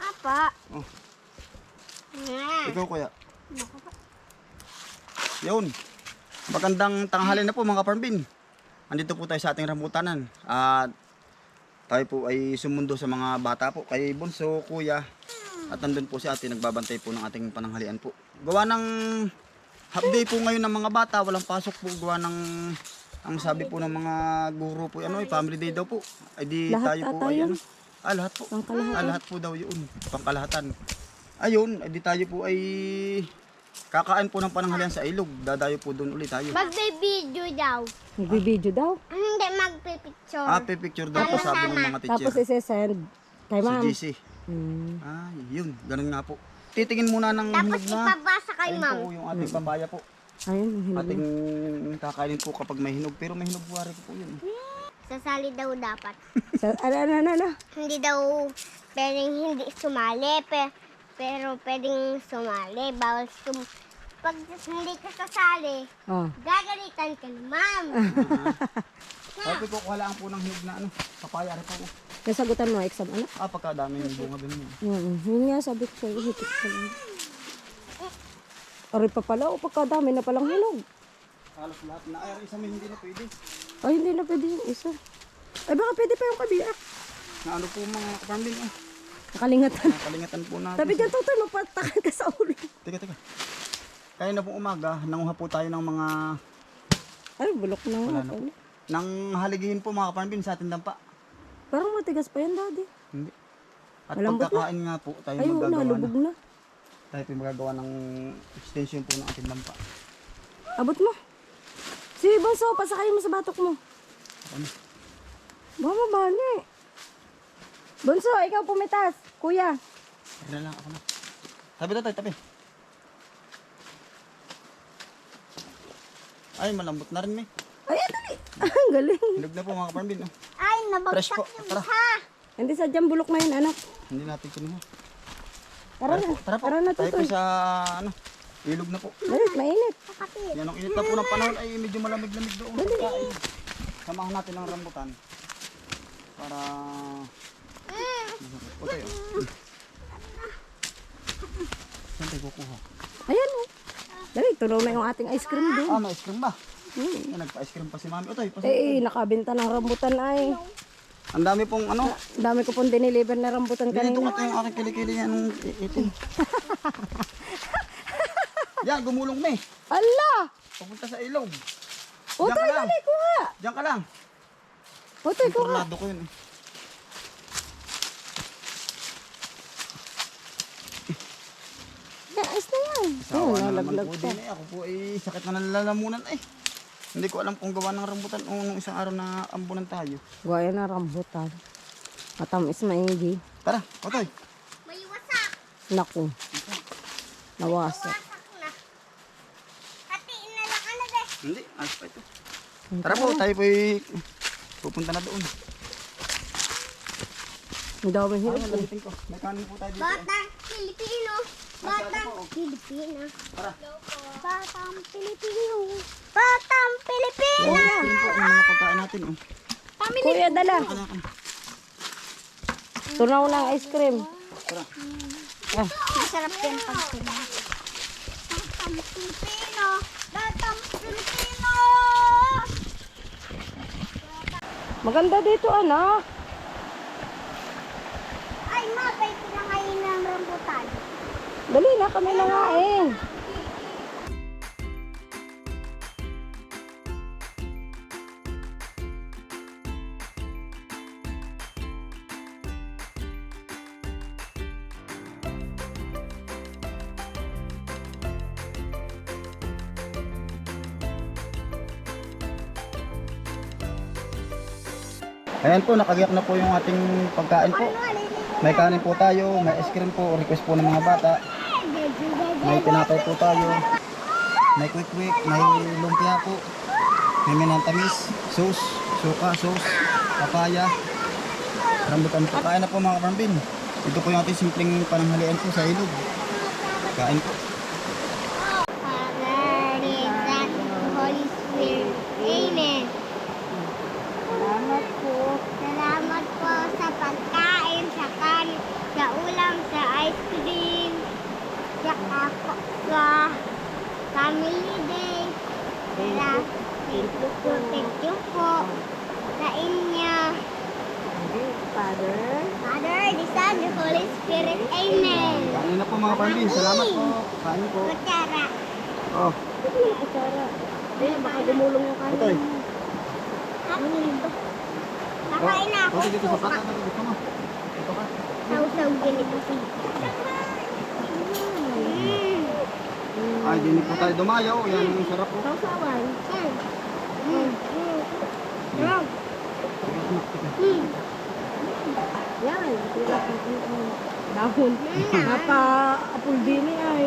Apa. Oh. Ikaw kuya. Yun. Magandang tanghali na po mga parmbin. Andito po tayo sa ating ramutanan. At tayo po ay sumundo sa mga bata po. Kay Bunso, Kuya. At nandun po si ate nagbabantay po ng ating pananghalian po. Gawa ng half day po ngayon ng mga bata. Walang pasok po. Gawa ng ang sabi po ng mga guro po, ano, eh, family day daw po. Ay di Lahat tayo po ay ano. Ah, lahat po. Ah, lahat po daw yun. Pangkalahatan. Ayun, ay di tayo po ay kakain po ng pananghalian sa ilog. Dadayo po doon ulit tayo. Magbe-video daw. Nagbibideo daw. Hindi, magpe-picture. Ah, picture daw po sabi ng mga Tapos teacher. ise-send kay Si ma'am. GC. Hmm. Ah, yun. Ganun nga po. Titingin muna ng Tapos hinog na. ipabasa kay Ayun ma'am. po yung ating papaya po. Ayun, hinog Ating kakainin po kapag may hinog. Pero may hinog buwari po po yun. Sasali daw dapat. Sa, ano, ano, ano, ano? Hindi daw pwedeng hindi sumali. Pe, pero pwedeng sumali. Bawal sum... Pag hindi ka sasali, Oh. gagalitan ka ni ma'am. Ay, po, kuha lang po ng hinog na ano. Papaya rin po. Nasagutan mo, exam, ano? Ah, pagkadami yung bunga dun yun. Mm, yun nga, sabi ko sa'yo, hipit ko lang. Aray pa pala, o pagkadami na palang hinog. Halos lahat na. Ay, isa may hindi na pwede. Ay, hindi na pwede yung isa. Ay, baka pwede pa yung kabiyak. Na ano po mga kapamilya. Oh. Nakalingatan. Kalingatan po natin. Sabi dyan, tutoy, mapatakan ka sa ulo. Teka, teka. Kaya na pong umaga, nanguha po tayo ng mga Ay, bulok na nga. Wala na pala. nang haligihin po mga kaparambin sa ating dampa. Parang matigas pa yan, daddy. Hindi. At Malambot pagkakain nga po, tayo Ay, na, magagawa na. lubog na. Tayo po magagawa ng extension po ng ating dampa. Abot mo. Si Bonso, pasakay mo sa batok mo. Ano? Baka mabani. Bonso, ikaw pumitas. Kuya. Na lang ako na. Tabi na tayo, tabi. Ay, malambot na rin may. Ay, dali. Ang galing. Hinog na po mga kaparambin. Oh. Ay, Fresh nabagsak po. yung Tara. isa. Hindi sadyang bulok na yun, anak. Hindi natin kinuha. Tara na. Tara po. Tara na, tayo po tutoy. sa ano, ilog na po. Dali, mainit. Kapit. Yan ang init na po ng panahon ay medyo malamig-lamig doon. Pagkain. Samahan natin ang rambutan. Para... O tayo. Saan tayo kukuha? Tunaw na yung ating ice cream doon. Ah, may ice cream ba? Hmm. Nagpa-ice cream pa si mami. O tayo, pas- Eh, eh, nakabenta ng rambutan ay. Ang dami pong ano. Ang dami ko pong diniliver na rambutan kanina. nga yung aking kilikili yan. ng i- itim. Yan, gumulong na eh. Ala! Papunta sa ilog. Utoy, dali, kuha. Diyan ka lang. Utoy, kuha. Tornado ko yun eh. Yan, ayos na yan. Sawa Ayun, na naman po din eh. Ako po ay sakit na nalalamunan eh. Hindi ko alam kung gawa ng rambutan o nung isang araw na ambunan tayo. Gaya na rambutan. Matamis maigi. Tara, otoy. May wasak. Naku. Nawasak. Wasak na. Hatiin na lang ano de. Hindi, alas pa ito. Tara po, tayo po ay pupunta na doon. Ang dami Ay, hirap. lamitin ko. May kanin po tayo dito. eh. Batang Pilipino. Batang Pilipino. Tara. Batang Pilipino. Batang Pilipino. Yan po ang mga pagkain natin. Oh. Kuya, dala. Tunaw ng ice cream. Tara. Ah, Masarap yan pag sila. Batang Pilipino. Batang Pilipino. maganda dito, anak. Ay, ma, rambutan. Dali na kami nangain. Ayan po, nakagiyak na po yung ating pagkain po. May kanin po tayo, may ice cream po, request po ng mga bata. May tinapay po tayo. May quick quick, may lumpia po. May minantamis, sauce, suka, sauce, papaya. Rambutan po. Kain na po mga kapambin. Ito po yung ating simpleng pananghalian po sa ilog. Kain po. Father, is that Holy Spirit. Amen. Thank you po. Thank you po. Sa inyo. Father. Father, the Son, the Holy Spirit. Amen. Kain na po mga pambi. Salamat po. Kain po. Kutsara. Oh, Ito yung kutsara. Eh, baka gumulong yung kanin. Akin. Kakain na ako. Otoy dito sa. Otoy, Dito mo. Dito ka. Sausaw ganito. Mm. Ay, di na po tayo dumayaw. Yan ang sarap po. Sausawan. Mm. Mm. Mm. Mm. Yan. Yung dahon. Napa-apul din eh ay.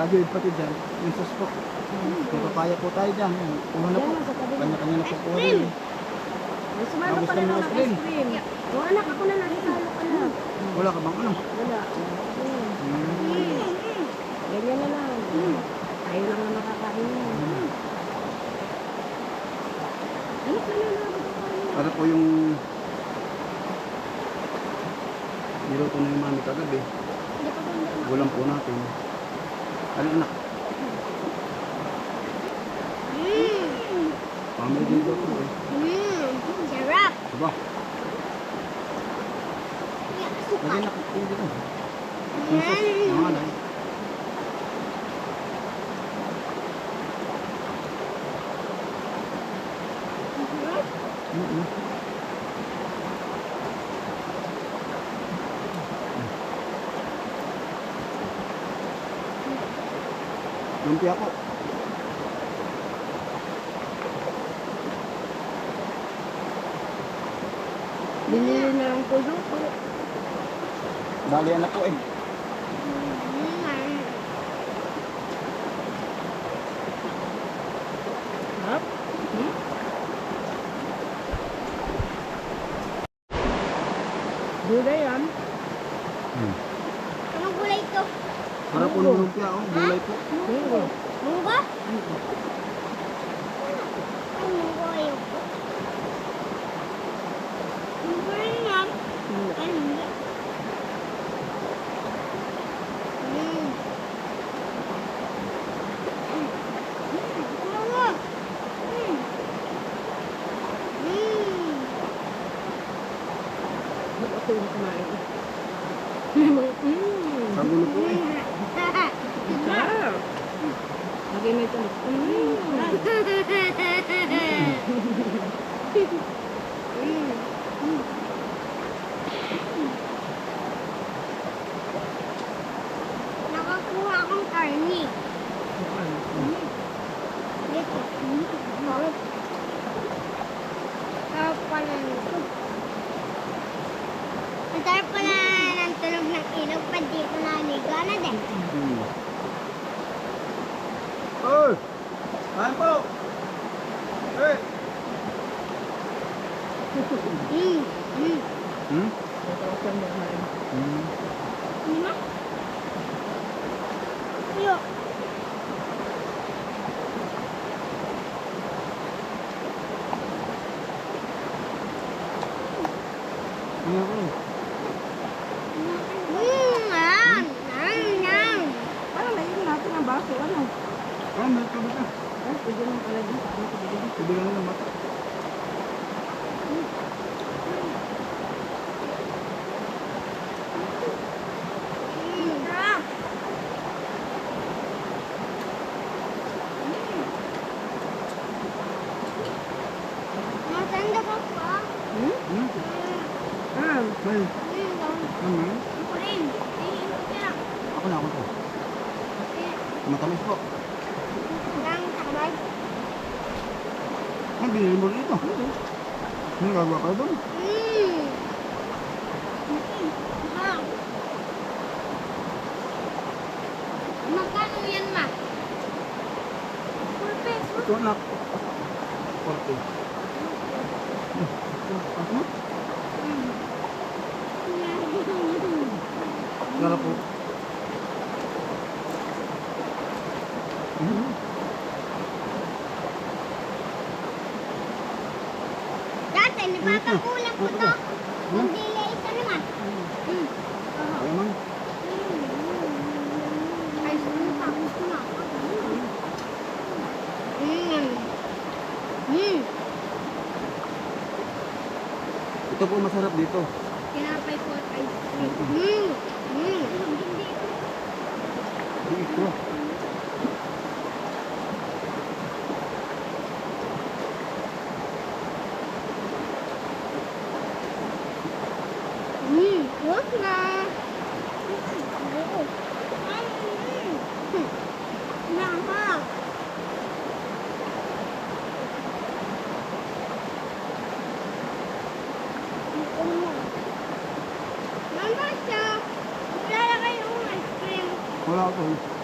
Tagilid pati dyan. Yung sus po. May papaya po tayo dyan. Yan. Kuha na po. Yan. Kanya-kanya na po kuha rin. Gusto pa rin ng ice cream? O anak, ako na lang. Isalo ka na. Wala ka bang ano? Wala. Hmm. Hmm. Ganyan na lang. Tayo lang na makakain yan. Anak na lang. Para po yung niluto na yung mami kagabi. Gulang po natin. Ano anak? Mm. Family din po po eh. Mm. Sarap. Diba? Lagi na hindi. Yung sus, Mm. mga alay. Mm-mm. Lumpia po. Binili na lang po luto. Bali na po eh. Mm. Hap? Hmm? Gulay yan. Hmm. Anong gulay ito? Para po ng lumpia oh, gulay po. Munggo. Munggo? Ay, munggo ayaw ko. Munggo rin yan. Ay, hindi. Mm. Mm. Munggo. Mm. Mm. Ba't ako yung kumain? Mmm. Kagulo po eh. Sarap. Lagay mo ito. Mmm. Nakakuha akong karni. Dito. Sarap. Sarap pala nito. Ang sarap pala ng tunog ng ilog pag dito naligo na din. Hmm. Oy! Kain po! Eh! Mm. Mm. Hmm? Hmm. Ano na? Yo. Ano po? Mm. Yan. Yan. Yan. Parang naiin natin ang baso. Ano? Ah, tubig na. Ay, pwede mo pala? Tubig na lang. Iinit ka lang. Ako na ako to. Matamis po. Ang binili mo dito. Ano gagawa ka doon? Mmm. Wow. Magkano yan, ma? Four pesos. Ito anak. Korte. Ano? Sarap po. Hmm? Lemon? Ano hmm. hmm. Ito po masarap dito. Kinapay po at ice cream. Mm. Mm. Dito. Wala